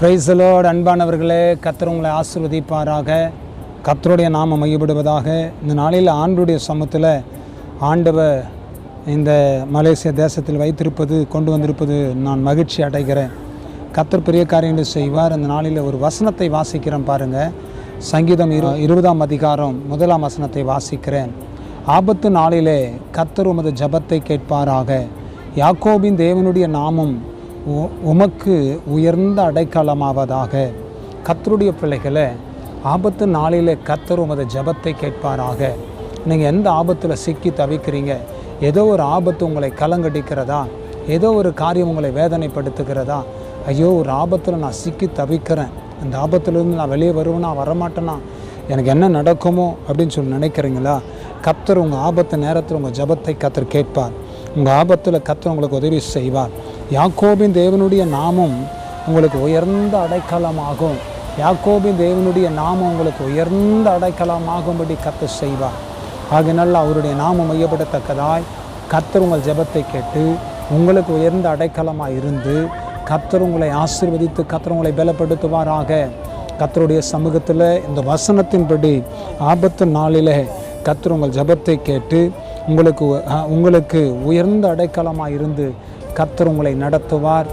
பிரைசலோடு அன்பானவர்களே கத்தர் உங்களை ஆசிர்வதிப்பாராக. கத்தருடைய நாமம் மையப்படுவதாக இந்த நாளில் ஆண்டுடைய சமூகத்தில் ஆண்டவர் இந்த மலேசிய தேசத்தில் வைத்திருப்பது கொண்டு வந்திருப்பது நான் மகிழ்ச்சி அடைகிறேன். கத்தர் பெரிய காரியங்களை செய்வார். இந்த நாளில் ஒரு வசனத்தை வாசிக்கிறேன் பாருங்கள் சங்கீதம் இரு இருபதாம் அதிகாரம் முதலாம் வசனத்தை வாசிக்கிறேன். ஆபத்து நாளிலே கத்தர் உமது ஜபத்தை கேட்பாராக. யாக்கோபின் தேவனுடைய நாமம் உமக்கு உயர்ந்த அடைக்கலமாவதாக கத்தருடைய பிள்ளைகளை ஆபத்து நாளில் கத்தர் உமது ஜபத்தை கேட்பாராக. நீங்கள் எந்த ஆபத்தில் சிக்கி தவிக்கிறீங்க? ஏதோ ஒரு ஆபத்து உங்களை கலங்கடிக்கிறதா? ஏதோ ஒரு காரியம் உங்களை வேதனைப்படுத்துகிறதா? ஐயோ ஒரு ஆபத்தில் நான் சிக்கி தவிக்கிறேன். அந்த ஆபத்துலேருந்து நான் வெளியே வருவேனா வரமாட்டேனா? எனக்கு என்ன நடக்குமோ அப்படின்னு சொல்லி நினைக்கிறீங்களா? கத்தர் உங்கள் ஆபத்து நேரத்தில் உங்கள் ஜபத்தை கத்தர் கேட்பார். உங்கள் ஆபத்தில் கத்த உங்களுக்கு உதவி செய்வார். யாக்கோபின் தேவனுடைய நாமம் உங்களுக்கு உயர்ந்த அடைக்கலமாகும். யாக்கோபின் தேவனுடைய நாமம் உங்களுக்கு உயர்ந்த அடைக்கலமாகும்படி கத்து செய்வார். ஆகையினால் அவருடைய நாமம் மையப்படத்தக்கதாய் கத்தர் உங்கள் ஜெபத்தை கேட்டு உங்களுக்கு உயர்ந்த அடைக்கலமாக இருந்து கத்தர் உங்களை ஆசிர்வதித்து கத்தர் உங்களை பலப்படுத்துவாராக. கத்தருடைய சமூகத்தில் இந்த வசனத்தின்படி ஆபத்து நாளில் கத்தர் உங்கள் ஜெபத்தை கேட்டு உங்களுக்கு உங்களுக்கு உயர்ந்த அடைக்கலமாக இருந்து கத்தர் உங்களை நடத்துவார்.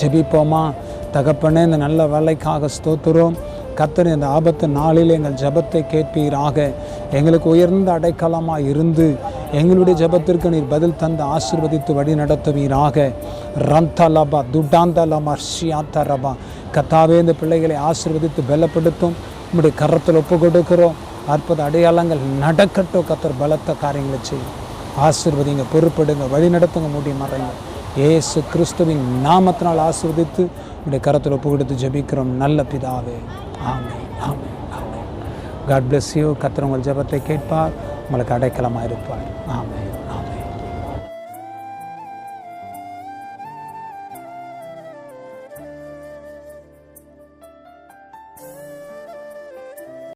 ஜெபிப்போமா? தகப்பனே இந்த நல்ல வேலைக்காக ஸ்தோத்துறோம் கத்தர் இந்த ஆபத்து நாளில் எங்கள் ஜபத்தை கேட்பீராக. எங்களுக்கு உயர்ந்த அடைக்கலமாக இருந்து எங்களுடைய ஜெபத்திற்கு நீர் பதில் தந்து ஆசீர்வதித்து வழி நடத்துவீராக. ரந்தலபா துட்டாந்தலமா ஷியாத்தரபா. கத்தாவே இந்த பிள்ளைகளை ஆசீர்வதித்து பலப்படுத்தும். உம்முடைய கரத்தில் ஒப்பு கொடுக்கிறோம் அற்புத அடையாளங்கள் நடக்கட்டும் கத்தர் பலத்த காரியங்களை செய்யும். ஆசீர்வதிங்க பொறுப்படுங்க வழி நடத்துங்க மூடி மறைங்க. ஏசு கிறிஸ்துவின் நாமத்தினால் ஆசிர்வதித்து உடைய கரத்தில் ஒப்பு கொடுத்து ஜெபிக்கிறோம். நல்ல பிதாவே. ஆமை ஆமை ஆமை காட் பிளஸ் யூ கத்திர உங்கள் ஜெபத்தை கேட்பார். உங்களுக்கு அடைக்கலமாக இருப்பார் ஆமை